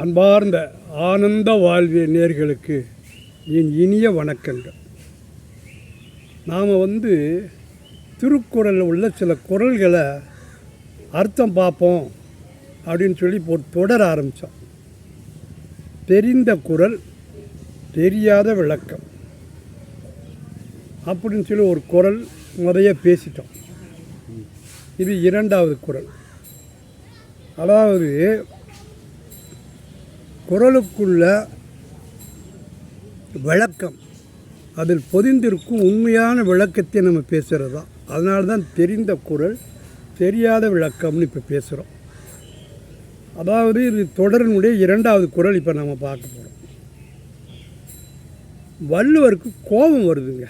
அன்பார்ந்த ஆனந்த வாழ்விய நேர்களுக்கு என் இனிய வணக்கங்கள். நாம் வந்து திருக்குறளில் உள்ள சில குறள்களை அர்த்தம் பார்ப்போம் அப்படின்னு சொல்லி இப்போ தொடர ஆரம்பித்தோம் தெரிந்த குறள் தெரியாத விளக்கம். அப்படின்னு சொல்லி ஒரு குறள் முறைய பேசிட்டோம். இது இரண்டாவது குறள். அதாவது குரலுக்குள்ள விளக்கம். அதில் பொதிந்திருக்கும் உண்மையான விளக்கத்தை நம்ம பேசுகிறது தான் அதனால தான் தெரிந்த குறள் தெரியாத விளக்கம்னு இப்போ பேசுகிறோம் அதாவது இது தொடரினுடைய இரண்டாவது குறள் இப்போ நம்ம பார்க்க போகிறோம் வள்ளுவருக்கு கோபம் வருதுங்க.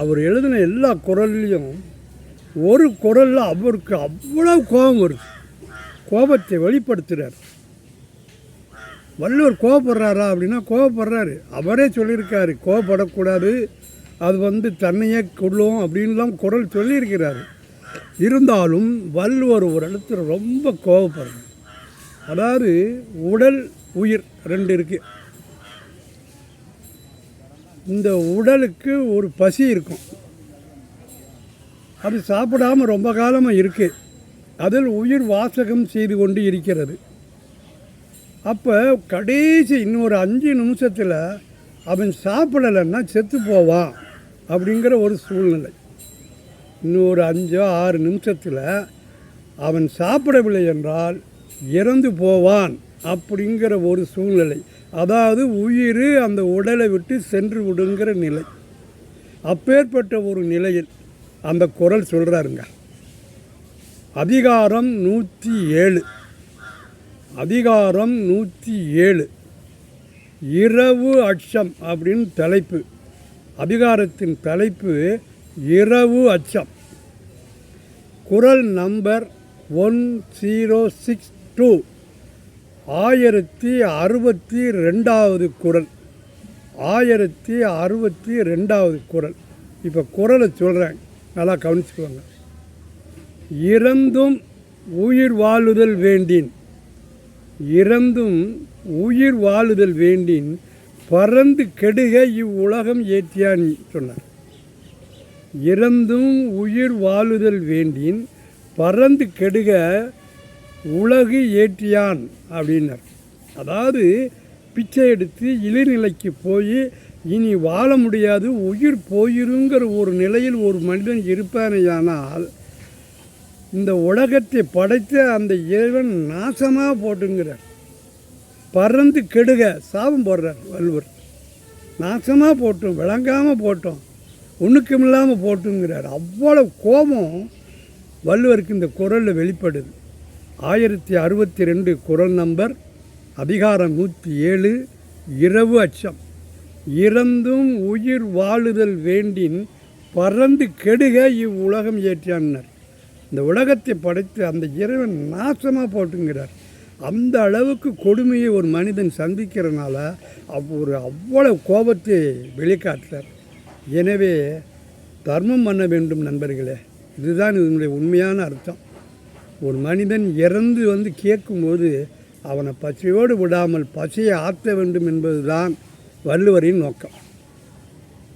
அவர் எழுதின எல்லா குரல்லையும் ஒரு குரலில் அவருக்கு அவ்வளோ கோபம் வருது. கோபத்தை வெளிப்படுத்துகிறார் வள்ளுவர் கோவப்படுறாரா அப்படின்னா கோவப்படுறாரு. அவரே சொல்லியிருக்காரு கோவப்படக்கூடாது அது வந்து தன்னையே கொள்ளும் அப்படின்லாம் குரல் சொல்லியிருக்கிறாரு. இருந்தாலும் வள்ளுவர் ஒரு இடத்துல ரொம்ப கோவப்படுறாரு. அதாவது உடல் உயிர் ரெண்டு இருக்குது இந்த உடலுக்கு ஒரு பசி இருக்கும். அது சாப்பிடாம ரொம்ப காலமாக இருக்குது அதில் உயிர் வாசகம் செய்து கொண்டு இருக்கிறது. அப்போ கடைசி இன்னொரு அஞ்சு நிமிஷத்தில் அவன் சாப்பிடலைன்னா செத்து போவான் அப்படிங்கிற ஒரு சூழ்நிலை. இன்னொரு அஞ்சோ ஆறு நிமிஷத்தில் அவன் சாப்பிடவில்லை என்றால் இறந்து போவான் அப்படிங்கிற ஒரு சூழ்நிலை. அதாவது உயிர் அந்த உடலை விட்டு சென்று விடுங்கிற நிலை. அப்பேற்பட்ட ஒரு நிலையில் அந்த குரல் சொல்கிறாருங்க அதிகாரம் நூற்றி ஏழு. அதிகாரம் நூற்றி ஏழு. இரவு அச்சம் அப்படின்னு தலைப்பு. அதிகாரத்தின் தலைப்பு இரவு அச்சம். குரல் number one zero six two. ஆயிரத்தி அறுபத்தி ரெண்டாவது குரல். ஆயிரத்தி அறுபத்தி ரெண்டாவது குரல். இப்போ குரலை சொல்கிறேன் நல்லா கவனிச்சுக்கோங்க. இறந்தும் உயிர் வாழுதல் வேண்டின் இறந்தும் உயிர் வாழுதல் வேண்டின் பறந்து கெடுக இவ்வுலகம் ஏற்றியான் சொன்னார். இறந்தும் உயிர் வாழுதல் வேண்டின் பறந்து கெடுக உலகு ஏற்றியான் அப்படின்னார். அதாவது பிச்சை எடுத்து இளைநிலைக்கு போய் இனி வாழ முடியாது உயிர் போயிருங்கிற ஒரு நிலையில் ஒரு மனிதன் இருப்பானேயானால் இந்த உலகத்தை படைத்த அந்த இறைவன் நாசமாக போட்டுங்கிறார். பறந்து கெடுக சாபம் போடுறார் வள்ளுவர். நாசமாக போட்டோம் விளங்காமல் போட்டோம் ஒன்றுக்கும் இல்லாமல் போட்டுங்கிறார். அவ்வளோ கோபம் வள்ளுவருக்கு இந்த குரலில் வெளிப்படுது. ஆயிரத்தி அறுபத்தி ரெண்டு குரல் நம்பர் அதிகாரம் நூற்றி ஏழு இரவு அச்சம். இறந்தும் உயிர் வாழுதல் வேண்டின் பறந்து கெடுக இவ்வுலகம் ஏற்றியான்னர். இந்த உலகத்தை படைத்து அந்த இறைவன் நாசமாக போட்டுங்கிறார். அந்த அளவுக்கு கொடுமையை ஒரு மனிதன் சந்திக்கிறனால அவ் ஒரு அவ்வளவு கோபத்தை வெளிக்காட்டுறார். எனவே தர்மம் பண்ண வேண்டும் நண்பர்களே. இதுதான் இதனுடைய உண்மையான அர்த்தம். ஒரு மனிதன் இறந்து வந்து கேட்கும்போது அவனை பசியோடு விடாமல் பசியை ஆற்ற வேண்டும் என்பதுதான் வள்ளுவரின் நோக்கம்.